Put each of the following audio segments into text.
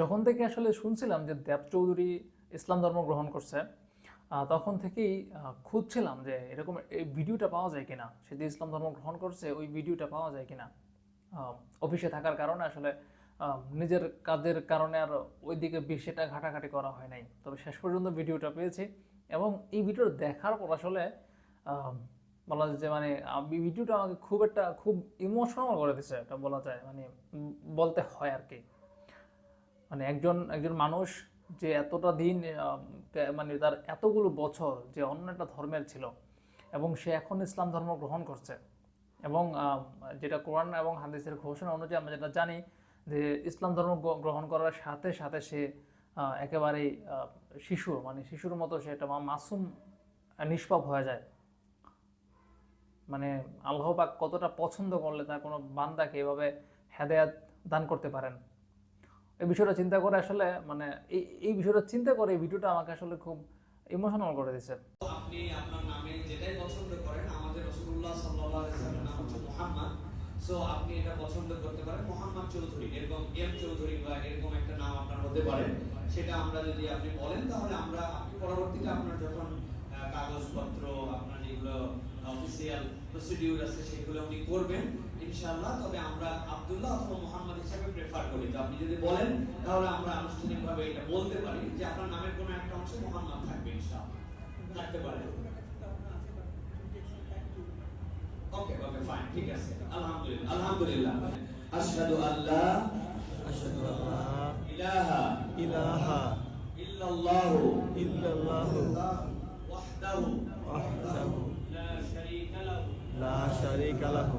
যখন থেকে আসলে শুনছিলাম যে দেব চৌধুরী ইসলাম ধর্ম গ্রহণ করছে তখন থেকেই খুঁজছিলাম যে এরকম এই ভিডিওটা পাওয়া যায় কিনা, সে যে ইসলাম ধর্ম গ্রহণ করছে ওই ভিডিওটা পাওয়া যায় কিনা। অফিসে থাকার কারণে আসলে নিজের কাজের কারণে আর ওইদিকে বেশিটা ঘাটাঘাটি করা হয় নাই। তবে শেষ পর্যন্ত ভিডিওটা পেয়েছি এবং এই ভিডিও দেখার পর আসলে বলা যায় যে মানে ভিডিওটা আমাকে খুব একটা, খুব ইমোশনাল করে দিছে, এটা বলা যায় মানে বলতে হয় আর কি। মানে একজন একজন মানুষ যে এতটা দিন মানে তার এতগুলো বছর যে অন্য একটা ধর্মের ছিল এবং সে এখন ইসলাম ধর্ম গ্রহণ করছে এবং যেটা কোরআন এবং হাদিসের ঘোষণা অনুযায়ী আমরা যেটা জানি যে ইসলাম ধর্ম গ্র- গ্রহণ করার সাথে সাথে সে একেবারেই শিশু মানে শিশুর মতো সে একটা মাসুম নিষ্পাপ হয়ে যায়। মানে আল্লাহ পাক কতটা পছন্দ করলে তার কোনো বান্দাকে এভাবে হেদায়াত দান করতে পারেন। এই বিষয়টা চিন্তা করে আসলে মানে এই এই বিষয়টা চিন্তা করে এই ভিডিওটা আমাকে আসলে খুব ইমোশনাল করে দিছে আপনি আপনার নামে যেটাই পছন্দ করেন, আমাদের রসুল্লাহ সাল্লাল্লাহু আলাইহি নাম হচ্ছে মুহাম্মদ। সো আপনি এটা পছন্দ করতে পারেন। মোহাম্মদ চৌধুরী, এরকম এম চৌধুরী বা এরকম একটা নাম আপনার হতে পারে। সেটা আমরা যদি আপনি বলেন, তাহলে আমরা আপনি পরবর্তীতে আপনার যখন কাগজপত্র, আপনার যেগুলো অফিসিয়াল প্রসিডিউর আছে, সেগুলো আপনি করবেন। ইনশাআল্লাহ তবে আমরা আব্দুল্লাহ অথবা মোহাম্মদ হিসেবে প্রেফার করি। তো আপনি যদি বলেন তাহলে আমরা আনুষ্ঠানিকভাবে এটা বলতে পারি যে আপনার নামের কোনো একটা অংশে মোহাম্মদ থাকবে ইনশাআল্লাহ। থাকতে পারে। ওকে ওকে ফাইন ঠিক আছে। আলহামদুলিল্লাহ আলহামদুলিল্লাহ। আশহাদু আল্লাহ আশহাদু আল্লাহ ইলাহা ইলাহা ইল্লাল্লাহু ইল্লাল্লাহু ওয়াহদাহু ওয়াহদাহু লা শারীকা লাহু। লা শারীকা লাহু।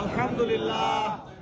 আলহামদুলিল্লাহ।